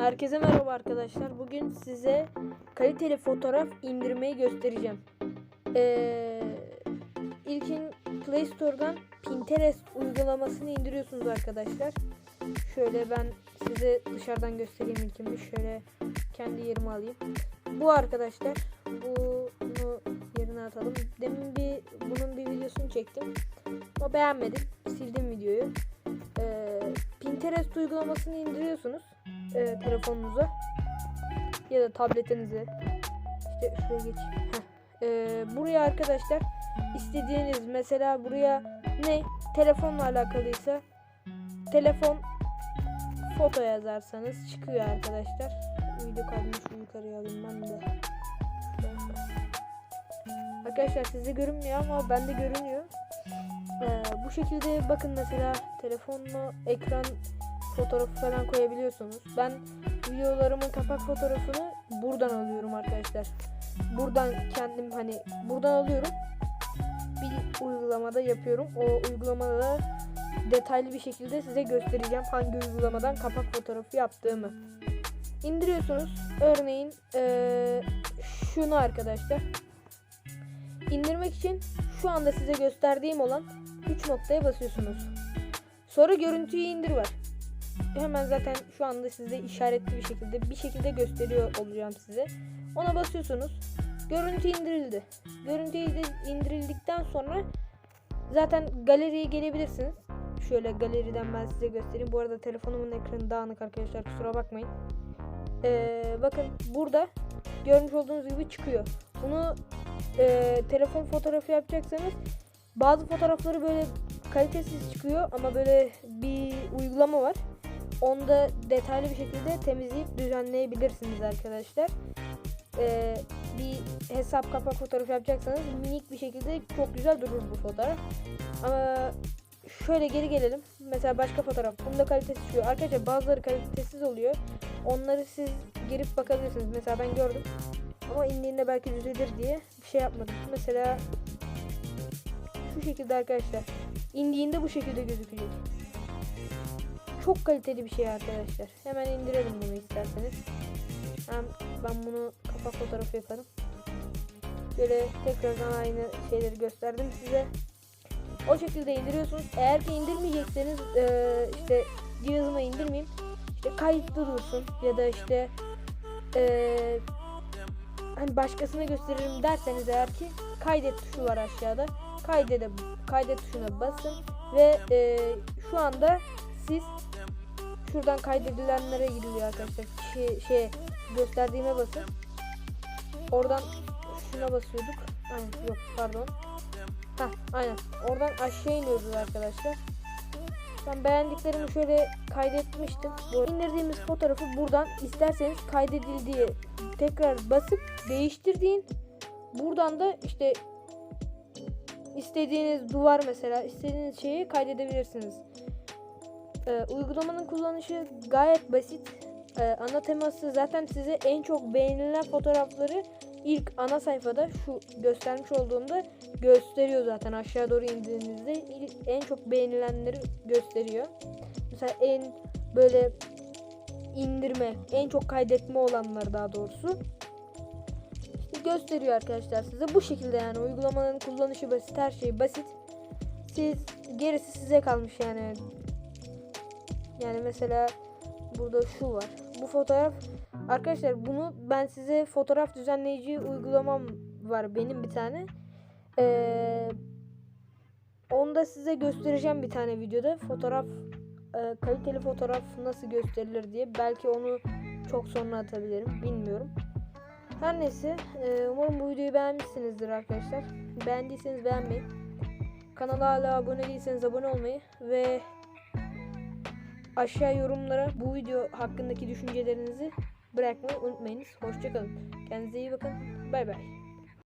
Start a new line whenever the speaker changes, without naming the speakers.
Herkese merhaba arkadaşlar. Bugün size kaliteli fotoğraf indirmeyi göstereceğim. Ee, ilkin Play Store'dan Pinterest uygulamasını indiriyorsunuz arkadaşlar. Şöyle ben size dışarıdan göstereyim ilkimi. Şöyle kendi yerime alayım. Bu arkadaşlar. Bunu yerine atalım. Demin bir bunun bir videosunu çektim. Ama beğenmedim. Sildim videoyu. Ee, Pinterest uygulamasını indiriyorsunuz e, telefonunuza ya da tabletinize işte şuraya geç. E, buraya arkadaşlar istediğiniz mesela buraya ne telefonla alakalıysa telefon foto yazarsanız çıkıyor arkadaşlar. Kaydını şu yukarıya alayım ben de. Arkadaşlar sizde görünmüyor ama bende görünüyor. Ee, bu şekilde bakın mesela telefonla ekran fotoğrafı falan koyabiliyorsunuz. Ben videolarımın kapak fotoğrafını buradan alıyorum arkadaşlar. Buradan kendim hani buradan alıyorum. Bir uygulamada yapıyorum. O uygulamada da detaylı bir şekilde size göstereceğim hangi uygulamadan kapak fotoğrafı yaptığımı. İndiriyorsunuz. Örneğin ee, şunu arkadaşlar. İndirmek için şu anda size gösterdiğim olan 3 noktaya basıyorsunuz. Sonra görüntüyü indir var. Hemen zaten şu anda size işaretli bir şekilde bir şekilde gösteriyor olacağım size. Ona basıyorsunuz. Görüntü indirildi. Görüntü indirildikten sonra zaten galeriye gelebilirsiniz. Şöyle galeriden ben size göstereyim. Bu arada telefonumun ekranı dağınık arkadaşlar kusura bakmayın. Ee, bakın burada görmüş olduğunuz gibi çıkıyor. Bunu e, telefon fotoğrafı yapacaksanız bazı fotoğrafları böyle kalitesiz çıkıyor ama böyle bir uygulama var. Onda detaylı bir şekilde temizleyip düzenleyebilirsiniz arkadaşlar. Ee, bir hesap kapak fotoğrafı yapacaksanız minik bir şekilde çok güzel durur bu fotoğraf. Ama şöyle geri gelelim. Mesela başka fotoğraf. Bunda kalitesiz çıkıyor. Arkadaşlar bazıları kalitesiz oluyor. Onları siz girip bakabilirsiniz. Mesela ben gördüm. Ama indiğinde belki düzelir diye bir şey yapmadım. Mesela şu şekilde arkadaşlar. İndiğinde bu şekilde gözükecek. Çok kaliteli bir şey arkadaşlar. Hemen indirelim bunu isterseniz. Hem ben bunu kapak fotoğrafı yaparım. Böyle tekrardan aynı şeyleri gösterdim size. O şekilde indiriyorsunuz. Eğer ki indirmeyecekseniz e, işte cihazıma indirmeyeyim. İşte kayıtlı dursun ya da işte e, hani başkasına gösteririm derseniz eğer ki kaydet tuşu var aşağıda. Kaydede kaydet tuşuna basın ve e, şu anda siz şuradan kaydedilenlere gidiliyor arkadaşlar. Şey, şey gösterdiğime basın. Oradan şuna basıyorduk. Aynen yok pardon. Ha aynen. Oradan aşağı iniyoruz arkadaşlar. Ben beğendiklerimi şöyle kaydetmiştim. Bu indirdiğimiz fotoğrafı buradan isterseniz kaydedildiği tekrar basıp değiştirdiğin buradan da işte istediğiniz duvar mesela istediğiniz şeyi kaydedebilirsiniz. Ee, uygulamanın kullanışı gayet basit. Ee, ana teması zaten size en çok beğenilen fotoğrafları ilk ana sayfada şu göstermiş olduğumda gösteriyor zaten aşağı doğru indiğinizde en çok beğenilenleri gösteriyor. Mesela en böyle indirme, en çok kaydetme olanları daha doğrusu işte gösteriyor arkadaşlar size. Bu şekilde yani uygulamanın kullanışı basit, her şey basit. Siz gerisi size kalmış yani. Yani mesela burada şu var. Bu fotoğraf arkadaşlar bunu ben size fotoğraf düzenleyici uygulamam var benim bir tane. Ee, onu da size göstereceğim bir tane videoda. Fotoğraf e, kaliteli fotoğraf nasıl gösterilir diye. Belki onu çok sonra atabilirim. Bilmiyorum. Her neyse. E, umarım bu videoyu beğenmişsinizdir arkadaşlar. Beğendiyseniz beğenmeyi. Kanala hala abone değilseniz abone olmayı ve aşağı yorumlara bu video hakkındaki düşüncelerinizi bırakmayı unutmayınız. Hoşçakalın. Kendinize iyi bakın. Bay bay.